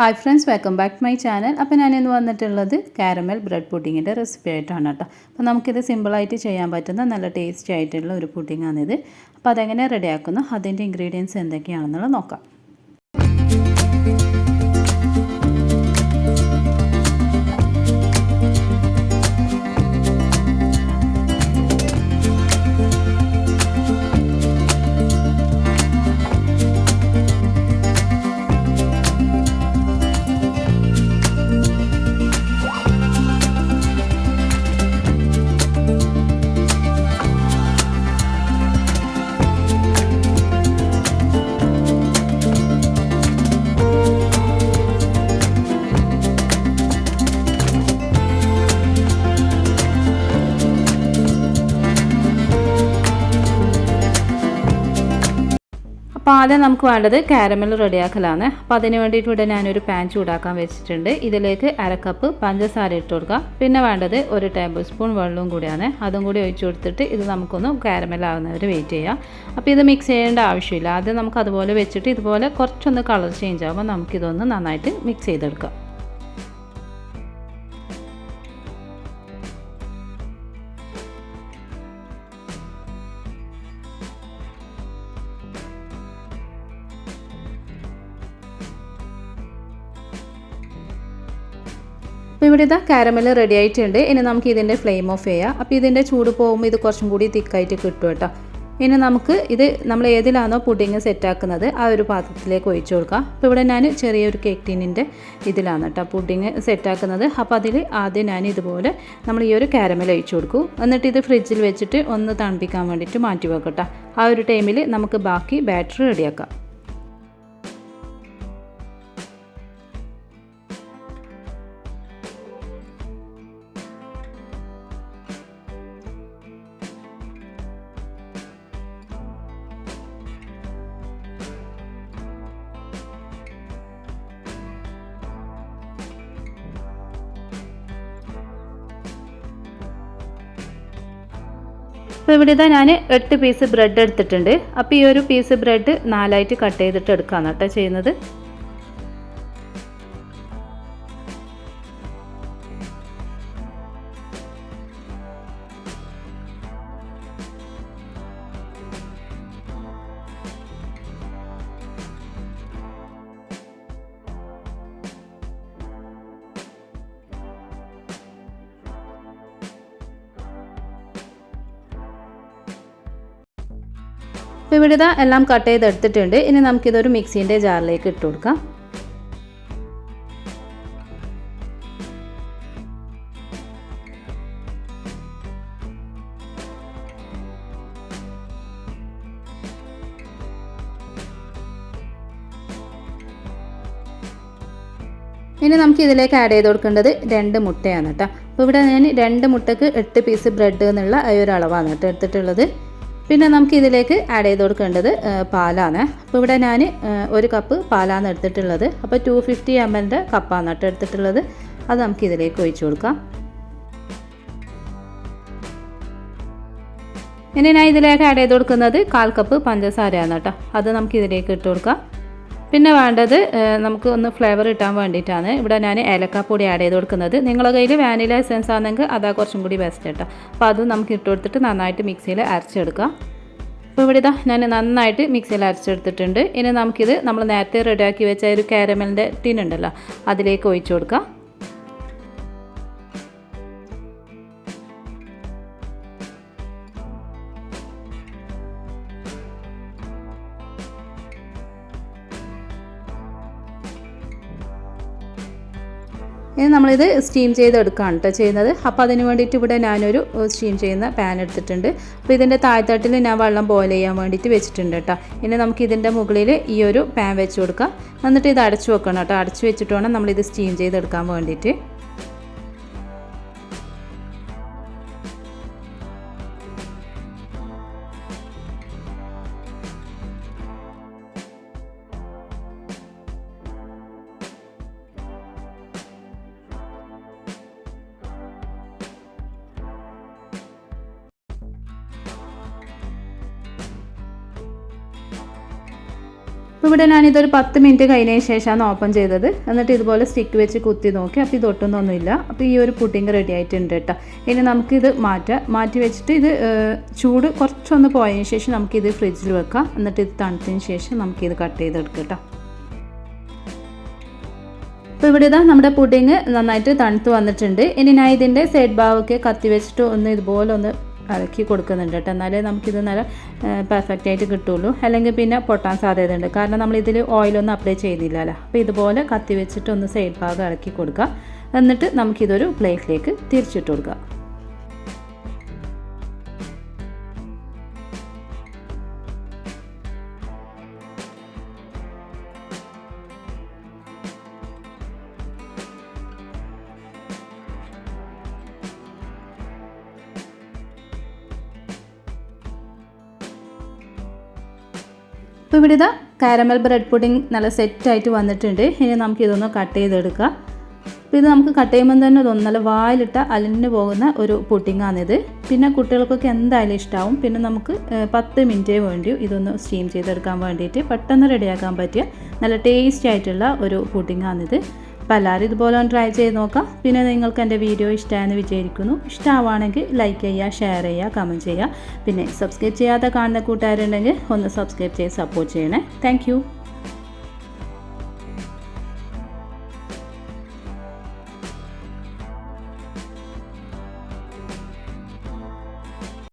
Hi friends welcome back to my channel അപ്പോൾ ഞാൻ ഇന്ന് വന്നിട്ടുള്ളത് കാരമൽ ബ്രെഡ് പുഡിങ്ങിന്റെ റെസിപ്പി ആയിട്ടാണ് കേട്ടോ. അപ്പോൾ നമുക്കിത് സിമ്പിളായിട്ട് ചെയ്യാൻ പറ്റുന്ന നല്ല ടേസ്റ്റി ആയിട്ടുള്ള ഒരു പുഡിങ്ങാണിത് അപ്പോൾ അതെങ്ങനെ റെഡിയാക്കുന്നു അതിന്റെ ഇൻഗ്രീഡിയൻസ് എന്തൊക്കെയാണെന്നുള്ളത് നോക്കാം. അപ്പോൾ ആദ്യം നമുക്ക് വേണ്ടത് കാരമൽ റെഡിയാക്കലാണ്. അപ്പോൾ അതിന് വേണ്ടിയിട്ട് ഇവിടെ ഞാനൊരു പാൻ ചൂടാക്കാൻ വെച്ചിട്ടുണ്ട്. ഇതിലേക്ക് അര കപ്പ് പഞ്ചസാര ഇട്ട് കൊടുക്കുക. പിന്നെ വേണ്ടത് ഒരു ടേബിൾ സ്പൂൺ വെള്ളവും കൂടിയാണ്. അതും കൂടി ഒഴിച്ചു കൊടുത്തിട്ട് ഇത് നമുക്കൊന്ന് കാരമൽ ആകുന്നവർ വെയിറ്റ് ചെയ്യാം. അപ്പോൾ ഇത് മിക്സ് ചെയ്യേണ്ട ആവശ്യമില്ല. ആദ്യം നമുക്ക് അതുപോലെ വെച്ചിട്ട് ഇതുപോലെ കുറച്ചൊന്ന് കളർ ചേഞ്ച് ആകുമ്പോൾ നമുക്കിതൊന്ന് നന്നായിട്ട് മിക്സ് ചെയ്തെടുക്കാം. അപ്പോൾ ഇവിടെ ഇതാ കാരമൽ റെഡി ആയിട്ടുണ്ട്. ഇനി നമുക്ക് ഇതിന്റെ ഫ്ലെയിം ഓഫ് ചെയ്യാം. അപ്പോൾ ഇതിന്റെ ചൂട് പോകുമ്പോൾ ഇത് കുറച്ചും കൂടി തിക്കായിട്ട് കിട്ടും കേട്ടോ. ഇനി നമുക്ക് ഇത് നമ്മൾ ഏതിലാണോ പുഡിങ് സെറ്റാക്കുന്നത് ആ ഒരു പാത്രത്തിലേക്ക് ഒഴിച്ചു കൊടുക്കാം. അപ്പോൾ ഇവിടെ ഞാൻ ചെറിയൊരു കേക്ക് ടീനിന്റെ ഇതിലാണ് കേട്ടോ പുഡിങ് സെറ്റാക്കുന്നത് അപ്പോൾ അതിൽ ആദ്യം ഞാൻ ഇതുപോലെ നമ്മൾ ഈ ഒരു കാരമൽ ഒഴിച്ചു കൊടുക്കും. എന്നിട്ട് ഇത് ഫ്രിഡ്ജിൽ വെച്ചിട്ട് ഒന്ന് തണുപ്പിക്കാൻ വേണ്ടിയിട്ട് മാറ്റി വെക്കട്ടെ ആ ഒരു ടൈമിൽ നമുക്ക് ബാക്കി ബാറ്ററി റെഡിയാക്കാം അപ്പോൾ ഇവിടെ ഇതാ ഞാൻ എട്ട് പീസ് ബ്രെഡ് എടുത്തിട്ടുണ്ട്. അപ്പോൾ ഈ ഒരു പീസ് ബ്രെഡ് നാലായിട്ട് കട്ട് ചെയ്തിട്ട് എടുക്കാമെന്ന് കേട്ടോ ചെയ്യുന്നത്. അപ്പോൾ ഇവിടെ ഇതാ എല്ലാം കട്ട് ചെയ്തെടുത്തിട്ടുണ്ട്. ഇനി നമുക്കിതൊരു മിക്സീന്റെ ജാറിലേക്ക് ഇട്ട് കൊടുക്കാം. ഇനി നമുക്ക് ഇതിലേക്ക് ആഡ് ചെയ്ത് കൊടുക്കേണ്ടത് രണ്ട് മുട്ടയാണ് കേട്ടോ. അപ്പോൾ ഇവിടെ ഞാൻ രണ്ട് മുട്ടക്ക് എട്ട് പീസ് ബ്രെഡ് എന്നുള്ള ആ ഒരു അളവാണ് കേട്ടോ എടുത്തിട്ടുള്ളത്. പിന്നെ നമുക്ക് ഇതിലേക്ക് ആഡ് ചെയ്ത് കൊടുക്കേണ്ടത് പാലാണ്. അപ്പോൾ ഇവിടെ ഞാൻ ഒരു കപ്പ് പാലാണ് എടുത്തിട്ടുള്ളത്. അപ്പോൾ ടു ഫിഫ്റ്റി എം എല്ലിന്റെ കപ്പാണ് കേട്ടോ എടുത്തിട്ടുള്ളത്. അത് നമുക്ക് ഇതിലേക്ക് ഒഴിച്ചു കൊടുക്കാം. ഇനി ഞാൻ ഇതിലേക്ക് ആഡ് ചെയ്ത് കൊടുക്കുന്നത് കാൽ കപ്പ് പഞ്ചസാരയാണ് കേട്ടോ. അത് നമുക്ക് ഇതിലേക്ക് ഇട്ട് കൊടുക്കാം. പിന്നെ വേണ്ടത് നമുക്ക് ഒന്ന് ഫ്ലേവർ കിട്ടാൻ വേണ്ടിയിട്ടാണ്. ഇവിടെ ഞാൻ ഏലക്കാപ്പൊടി ആഡ് ചെയ്ത് കൊടുക്കുന്നത്. നിങ്ങളുടെ കയ്യിൽ വാനില എസെൻസ് ആണെങ്കിൽ അതാ കുറച്ചും കൂടി ബെസ്റ്റ് കേട്ടോ. അപ്പോൾ അത് നമുക്ക് ഇട്ട് കൊടുത്തിട്ട് നന്നായിട്ട് മിക്സിയിൽ അരച്ചെടുക്കാം. അപ്പോൾ ഇവിടെ ഇതാ ഞാൻ നന്നായിട്ട് മിക്സിയിൽ അരച്ചെടുത്തിട്ടുണ്ട്. ഇനി നമുക്കിത് നമ്മൾ നേരത്തെ റെഡിയാക്കി വെച്ച ഒരു കാരമലിന്റെ ടിന്നുണ്ടല്ലോ അതിലേക്ക് ഒഴിച്ചു കൊടുക്കാം. ഇനി നമ്മളിത് സ്റ്റീം ചെയ്തെടുക്കുകയാണ് കേട്ടോ ചെയ്യുന്നത്. അപ്പോൾ അതിന് വേണ്ടിയിട്ട് ഇവിടെ ഞാനൊരു സ്റ്റീം ചെയ്യുന്ന പാൻ എടുത്തിട്ടുണ്ട്. അപ്പോൾ ഇതിന്റെ താഴ്ത്തട്ടിൽ ഞാൻ വെള്ളം ബോയിൽ ചെയ്യാൻ വേണ്ടിയിട്ട് വെച്ചിട്ടുണ്ട് കേട്ടോ ഇനി നമുക്ക് ഇതിന്റെ മുകളിൽ ഈ ഒരു പാൻ വെച്ച് കൊടുക്കാം. എന്നിട്ട് ഇത് അടച്ചു വെക്കണം കേട്ടോ അടച്ചു വെച്ചിട്ട് വേണം നമ്മളിത് സ്റ്റീം ചെയ്തെടുക്കാൻ വേണ്ടിയിട്ട്. അപ്പോൾ ഇവിടെ ഞാനിതൊരു പത്ത് മിനിറ്റ് കഴിഞ്ഞതിന് ശേഷമാണ് ഓപ്പൺ ചെയ്തത്. എന്നിട്ട് ഇതുപോലെ സ്റ്റിക്ക് വെച്ച് കുത്തി നോക്കി. അപ്പോൾ ഇത് അപ്പോൾ ഈ ഒരു പുഡിങ് റെഡി ആയിട്ടുണ്ട് കേട്ടോ. ഇനി നമുക്കിത് മാറ്റാം. മാറ്റി വെച്ചിട്ട് ഇത് ചൂട് കുറച്ചൊന്ന് പോയതിന് ശേഷം നമുക്കിത് ഫ്രിഡ്ജിൽ വെക്കാം. എന്നിട്ട് ഇത് തണുത്തതിന് ശേഷം നമുക്കിത് കട്ട് ചെയ്തെടുക്കാം കേട്ടോ. അപ്പോൾ ഇവിടെ ഇതാ നമ്മുടെ പുഡിങ് നന്നായിട്ട് തണുത്ത് വന്നിട്ടുണ്ട്. ഇനി ഞാൻ ഇതിന്റെ സൈഡ് ഭാഗമൊക്കെ കത്തി വെച്ചിട്ട് ഒന്ന് ഇതുപോലെ ഒന്ന് ഇളക്കി കൊടുക്കുന്നുണ്ട് കേട്ടോ. എന്നാലേ നമുക്കിത് നല്ല പെർഫെക്റ്റ് ആയിട്ട് കിട്ടുള്ളൂ. അല്ലെങ്കിൽ പിന്നെ പൊട്ടാൻ സാധ്യതയുണ്ട്. കാരണം നമ്മൾ ഇതിൽ ഓയിലൊന്നും അപ്ലൈ ചെയ്യുന്നില്ലല്ലോ. അപ്പോൾ ഇതുപോലെ കത്തി വെച്ചിട്ട് ഒന്ന് സൈഡ് ഭാഗം ഇളക്കി കൊടുക്കുക. എന്നിട്ട് നമുക്കിതൊരു പ്ലേറ്റിലേക്ക് തിരിച്ചിട്ട് കൊടുക്കുക. ഇപ്പോൾ ഇവിടെ ഇതാ കാരമൽ ബ്രെഡ് പുഡിംഗ് നല്ല സെറ്റായിട്ട് വന്നിട്ടുണ്ട്. ഇനി നമുക്ക് ഇതൊന്ന് കട്ട് ചെയ്തെടുക്കാം. അപ്പോൾ ഇത് നമുക്ക് കട്ട് ചെയ്യുമ്പോൾ തന്നെ ഇതൊന്നും നല്ല വായിലിട്ട അലിഞ്ഞു പോകുന്ന ഒരു പുഡിങ്ങാണിത് പിന്നെ കുട്ടികൾക്കൊക്കെ എന്തായാലും ഇഷ്ടമാവും പിന്നെ നമുക്ക് പത്ത് മിനിറ്റേ വേണ്ടി ഇതൊന്ന് സ്റ്റീം ചെയ്തെടുക്കാൻ വേണ്ടിയിട്ട് പെട്ടെന്ന് റെഡിയാക്കാൻ പറ്റിയ നല്ല ടേസ്റ്റി ആയിട്ടുള്ള ഒരു പുഡിങ്ങാണിത് അപ്പോൾ എല്ലാവരും ഇതുപോലെ ഒന്ന് ട്രൈ ചെയ്ത് നോക്കാം. പിന്നെ നിങ്ങൾക്ക് എന്റെ വീഡിയോ ഇഷ്ടമായെന്ന് വിചാരിക്കുന്നു. ഇഷ്ടമാവുകയാണെങ്കിൽ ലൈക്ക് ചെയ്യുക ഷെയർ ചെയ്യുക കമന്റ് ചെയ്യുക. പിന്നെ സബ്സ്ക്രൈബ് ചെയ്യാതെ കാണുന്ന കൂട്ടുകാരുണ്ടെങ്കിൽ ഒന്ന് സബ്സ്ക്രൈബ് ചെയ്ത് സപ്പോർട്ട് ചെയ്യണേ. താങ്ക്